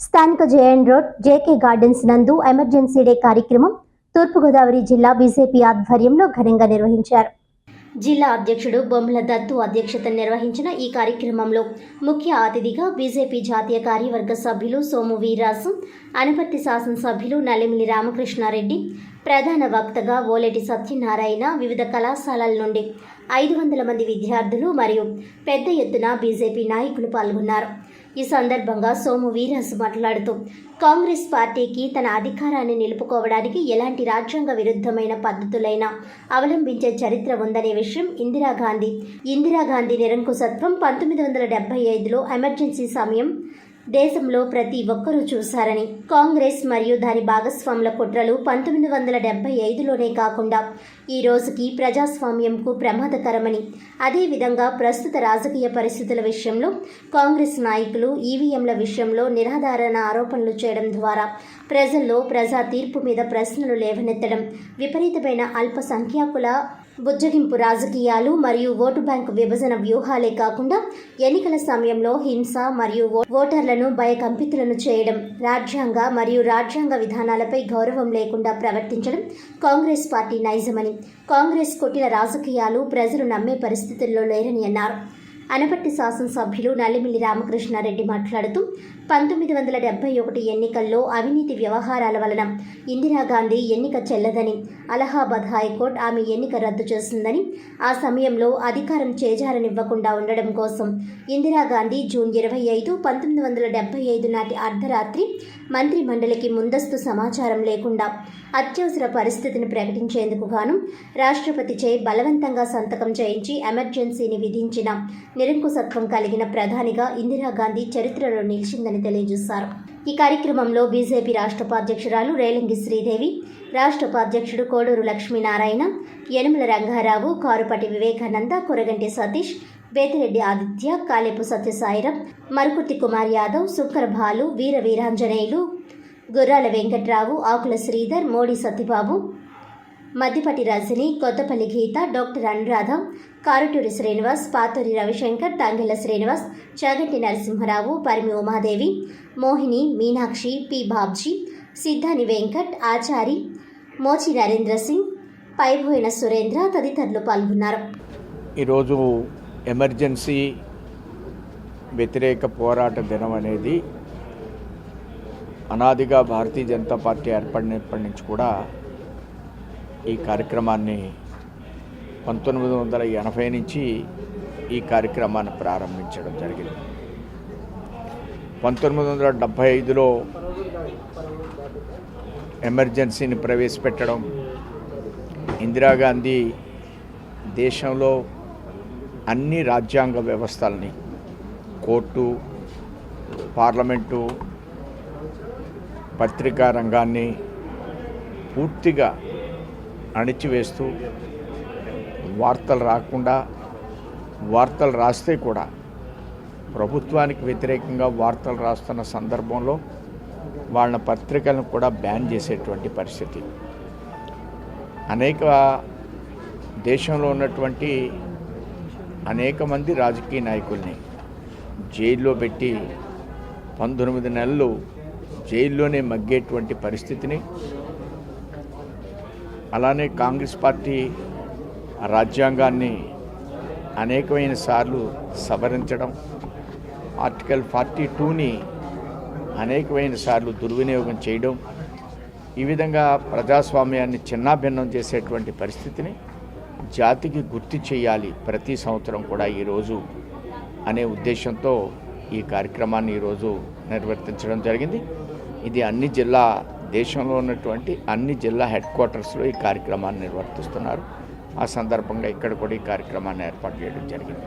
స్థానిక JN road JK gardens నందు emergency day కార్యక్రమం తూర్పుగోదావరి జిల్లా బీజేపీ ఆధ్వర్యంలో ఘనంగా నిర్వహించారు. జిల్లా అధ్యక్షుడు బొమ్మల దత్తు అధ్యక్షతన నిర్వహించిన ఈ కార్యక్రమంలో ముఖ్య అతిథిగా బీజేపీ జాతీయ కార్యవర్గ సభ్యులు సోము వీరాసు అనపర్తి శాసనసభ్యులు నల్లిమిలి రామకృష్ణారెడ్డి ప్రధాన వక్తగా ఓలేటి సత్యనారాయణ వివిధ కళాశాలల నుండి ఐదు వందల మంది విద్యార్థులు మరియు పెద్ద ఎత్తున బీజేపీ నాయకులు పాల్గొన్నారు. ఈ సందర్భంగా సోము వీరాజు మాట్లాడుతూ కాంగ్రెస్ పార్టీకి తన అధికారాన్ని నిలుపుకోవడానికి ఎలాంటి రాజ్యాంగ విరుద్ధమైన పద్ధతులైనా అవలంబించే చరిత్ర ఉందనే విషయం ఇందిరాగాంధీ. ఇందిరాగాంధీ నిరంకుశత్వం పంతొమ్మిది వందల డెబ్బై ఐదులో ఎమర్జెన్సీ సమయం దేశంలో ప్రతి ఒక్కరూ చూశారని కాంగ్రెస్ మరియు దాని భాగస్వాముల కుట్రలు పంతొమ్మిది వందల డెబ్బై ఐదులోనే కాకుండా ఈ రోజుకి ప్రజాస్వామ్యంకు ప్రమాదకరమని అదేవిధంగా ప్రస్తుత రాజకీయ పరిస్థితుల విషయంలో కాంగ్రెస్ నాయకులు ఈవీఎంల విషయంలో నిరాధారణ ఆరోపణలు చేయడం ద్వారా ప్రజల్లో ప్రజా తీర్పు మీద ప్రశ్నలు లేవనెత్తడం విపరీతమైన అల్పసంఖ్యాకుల బుజ్జగింపు రాజకీయాలు మరియు ఓటు బ్యాంకు విభజన వ్యూహాలే కాకుండా ఎన్నికల సమయంలో హింస మరియు ఓటర్లను భయకంపితులను చేయడం రాజ్యాంగ మరియు రాజ్యాంగ విధానాలపై గౌరవం లేకుండా ప్రవర్తించడం కాంగ్రెస్ పార్టీ నైజమని. కాంగ్రెస్ కొట్టిన రాజకీయాలు ప్రజలు నమ్మే పరిస్థితుల్లో లేరని అన్నారు. అనపట్టి శాసనసభ్యులు నల్లిమిల్లి రామకృష్ణారెడ్డి మాట్లాడుతూ పంతొమ్మిది వందల డెబ్బై ఒకటి ఎన్నికల్లో అవినీతి వ్యవహారాల వలన ఇందిరాగాంధీ ఎన్నిక చెల్లదని అలహాబాద్ హైకోర్టు ఆమె ఎన్నిక రద్దు చేసిందని ఆ సమయంలో అధికారం చేజారనివ్వకుండా ఉండడం కోసం ఇందిరాగాంధీ జూన్ ఇరవై ఐదు పంతొమ్మిది వందల డెబ్బై ఐదు నాటి అర్ధరాత్రి మంత్రి మండలికి ముందస్తు సమాచారం లేకుండా అత్యవసర పరిస్థితిని ప్రకటించేందుకు గాను రాష్ట్రపతిచే బలవంతంగా సంతకం చేయించి ఎమర్జెన్సీని విధించిన నిరంకుశత్వం కలిగిన ప్రధానిగా ఇందిరాగాంధీ చరిత్రలో నిలిచిందని తెలియజేశారు. ఈ కార్యక్రమంలో బీజేపీ రాష్ట్ర ఉపాధ్యక్షురాలు రేలంగి శ్రీదేవి రాష్ట్ర ఉపాధ్యక్షుడు కోడూరు లక్ష్మీనారాయణ యనమల రంగారావు కారుపటి వివేకానంద కొరగంటి సతీష్ బేతిరెడ్డి ఆదిత్య కాలేపు సత్యసాయిరం మరుకుర్తి కుమార్ యాదవ్ సుక్కర భాలు వీర వీరాంజనేయులు గుర్రాల వెంకట్రావు ఆకుల శ్రీధర్ మోడీ సత్యబాబు మద్దిపటి రజని కొత్తపల్లి గీత డాక్టర్ అనురాధ కారుటూరి శ్రీనివాస్ పాతూరి రవిశంకర్ తంగెళ్ళ శ్రీనివాస్ చాగంటి నరసింహరావు పరిమి ఉమాదేవి మోహిని మీనాక్షి పి బాబ్జీ సిద్ధాని వెంకట్ ఆచారి మోచి నరేంద్ర సింగ్ పైబోయిన సురేంద్ర తదితరులు పాల్గొన్నారు. ఈరోజు ఎమర్జెన్సీ వ్యతిరేక పోరాట దినం అనేది అనాదిగా భారతీయ జనతా పార్టీ ఏర్పడినప్పటి నుంచి కూడా ఈ కార్యక్రమాన్ని పంతొమ్మిది వందల ఎనభై నుంచి ఈ కార్యక్రమాన్ని ప్రారంభించడం జరిగింది. పంతొమ్మిది వందల డెబ్భై ఐదులో ఎమర్జెన్సీని ప్రవేశపెట్టడం ఇందిరాగాంధీ దేశంలో అన్ని రాజ్యాంగ వ్యవస్థల్ని కోర్టు పార్లమెంటు పత్రికా రంగాన్ని పూర్తిగా అణిచివేస్తూ వార్తలు రాకుండా వార్తలు రాస్తే కూడా ప్రభుత్వానికి వ్యతిరేకంగా వార్తలు రాస్తున్న సందర్భంలో వాళ్ళ పత్రికలను కూడా బ్యాన్ చేసేటువంటి పరిస్థితి. అనేక దేశంలో ఉన్నటువంటి అనేక మంది రాజకీయ నాయకుల్ని జైల్లో పెట్టి పంతొమ్మిది నెలలు జైల్లోనే మగ్గేటువంటి పరిస్థితిని అలానే కాంగ్రెస్ పార్టీ రాజ్యాంగాన్ని అనేకమైన సార్లు సవరించడం ఆర్టికల్ ఫార్టీ టూని అనేకమైన సార్లు దుర్వినియోగం చేయడం ఈ విధంగా ప్రజాస్వామ్యాన్ని చిన్నాభిన్నం చేసేటువంటి పరిస్థితిని జాతికి గుర్తు చేయాలి ప్రతి సంవత్సరం కూడా ఈరోజు అనే ఉద్దేశంతో ఈ కార్యక్రమాన్ని ఈరోజు నిర్వర్తించడం జరిగింది. ఇది అన్ని జిల్లా దేశంలో ఉన్నటువంటి అన్ని జిల్లా హెడ్ క్వార్టర్స్లో ఈ కార్యక్రమాన్ని నిర్వర్తిస్తున్నారు. ఆ సందర్భంగా ఇక్కడ కూడా ఈ కార్యక్రమాన్ని ఏర్పాటు చేయడం జరిగింది.